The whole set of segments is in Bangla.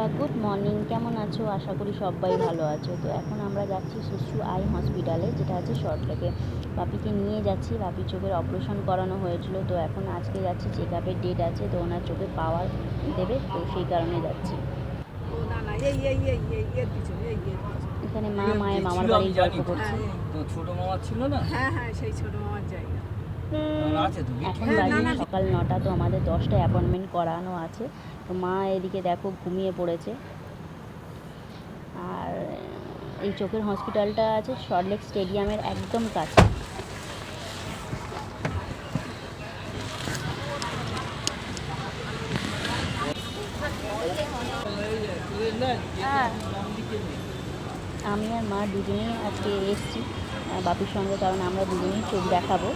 বন্ধুরা গুড মর্নিং কেমন আছো? আশা করি সবাই ভালো আছো। তো এখন আমরা যাচ্ছি শিশু আই হসপিটালে যেটা আছে শর্টলেকে বাপিকে নিয়ে যাচ্ছি। বাপির চোখের অপারেশন করানো হয়েছিল। তো এখন আজকে যাচ্ছি চেক আপের ডেট আছে তো ওনার চোখে পাওয়ার দেবে তো সেই কারণে যাচ্ছি। এখানে মা মায়ের মামার বাড়ি গল্প। করছি। হ্যাঁ, তো ছোট মামা ছিল না? হ্যাঁ হ্যাঁ সেই ছোট মামার জায়গা। তখন আছে তো এখন হ্যাঁ, বাজে। সকাল নটা তো আমাদের দশটা অ্যাপয়েন্টমেন্ট করানো আছে। তো মা এদিকে দেখো ঘুমিয়ে পড়েছে। আর এই চোখের হসপিটালটা আছে সল্টলেক স্টেডিয়ামের একদম কাছে। আমি আর মা দুজনেই আজকে এসেছি বাপির সঙ্গে, কারণ আমরা দুজনেই চোখ দেখাবো।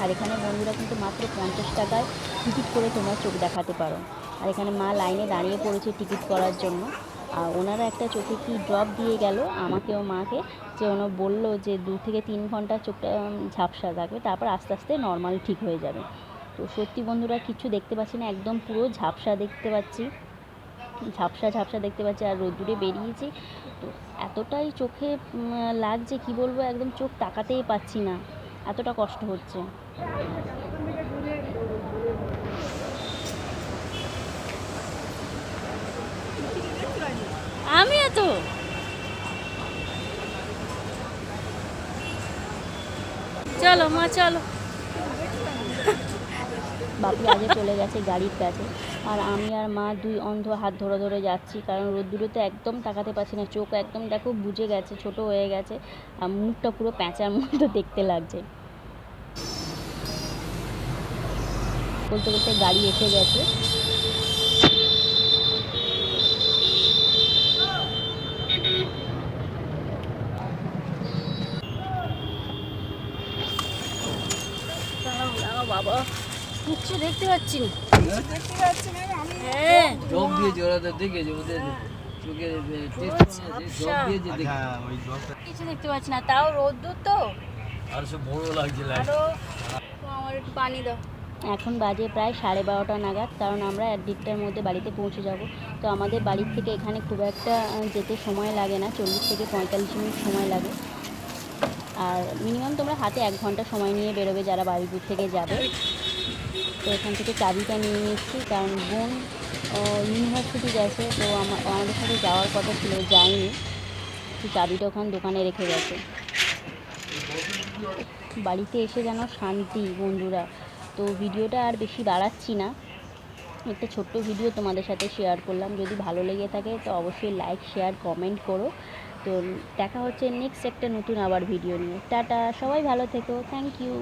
আর এখানে বন্ধুরা কিন্তু মাত্র পঞ্চাশ টাকায় টিকিট করে তোমরা চোখ দেখাতে পারো। আর এখানে মা লাইনে দাঁড়িয়ে পড়েছে টিকিট করার জন্য। আর ওনারা একটা চোখে কি ড্রপ দিয়ে গেল, আমাকে ও মাকে, যে ওনা বলল যে দু থেকে তিন ঘণ্টা চোখটা ঝাপসা থাকবে, তারপর আস্তে আস্তে নর্মাল ঠিক হয়ে যাবে। তো সত্যি বন্ধুরা কিছু দেখতে পাচ্ছি না, একদম পুরো ঝাপসা দেখতে পাচ্ছি। ঝাপসা ঝাপসা দেখতে পাচ্ছি, আর রোদ্দুরে বেরিয়েছি। তো এতটাই চোখে লাগছে, কি বলব, একদম চোখ তাকাতেই পাচ্ছি না। এতটা কষ্ট হচ্ছে। আমিও তো চলো মা চলো। বাপি আগে চলে গেছে গাড়ির কাছে। আর আমি আর মা দুই অন্ধ হাত ধরে ধরে যাচ্ছি কারণ রোদ্দুরেতে একদম তাকাতে পারছি না। চোখ একদম দেখো বুঝে গেছে ছোট হয়ে গেছে আর মুখটা পুরো প্যাঁচার মতো দেখতে লাগছে। বলতে বলতে গাড়ি এসে গেছে। বাবা কিচ্ছু দেখতে পাচ্ছি না দেখতে পাচ্ছি না আমি হ্যাঁ। জব দিয়েছে ওরা তো দেখেছে ওদের চোখে। জব দিয়েছে দেখে কিছু দেখতে পাচ্ছি না তাও রোদ্দুর তো। আর সে বড় লাগছে আরও আমার একটু পানি দাও। এখন বাজে প্রায় সাড়ে বারোটা নাগাদ কারণ আমরা এক দেড়টার মধ্যে বাড়িতে পৌঁছে যাব। তো আমাদের বাড়ির থেকে এখানে খুব একটা যেতে সময় লাগে না চল্লিশ থেকে পঁয়তাল্লিশ মিনিট সময় লাগে। আর মিনিমাম তোমরা হাতে এক ঘণ্টা সময় নিয়ে বেরোবে যারা বাড়িপুর থেকে যাবে। তো এখান থেকে চাবিটা নিয়ে নিচ্ছি, কারণ বোন ইউনিভার্সিটি গেছে, তো আমা- আমাদের সাথে যাওয়ার কথা ছিল, যায়নি। তো চাবিটা ওখানে দোকানে রেখে গেছে। বাড়িতে এসে যেন শান্তি, বন্ধুরা। তো ভিডিওটা আর বেশি বাড়াচ্ছি না। একটা ছোট্ট ভিডিও তোমাদের সাথে শেয়ার করলাম। যদি ভালো লেগে থাকে, তো অবশ্যই লাইক শেয়ার কমেন্ট করো। তো দেখা হচ্ছে নেক্সট একটা নতুন আবার ভিডিও নিয়ে। টাটা, সবাই ভালো থেকো। Thank you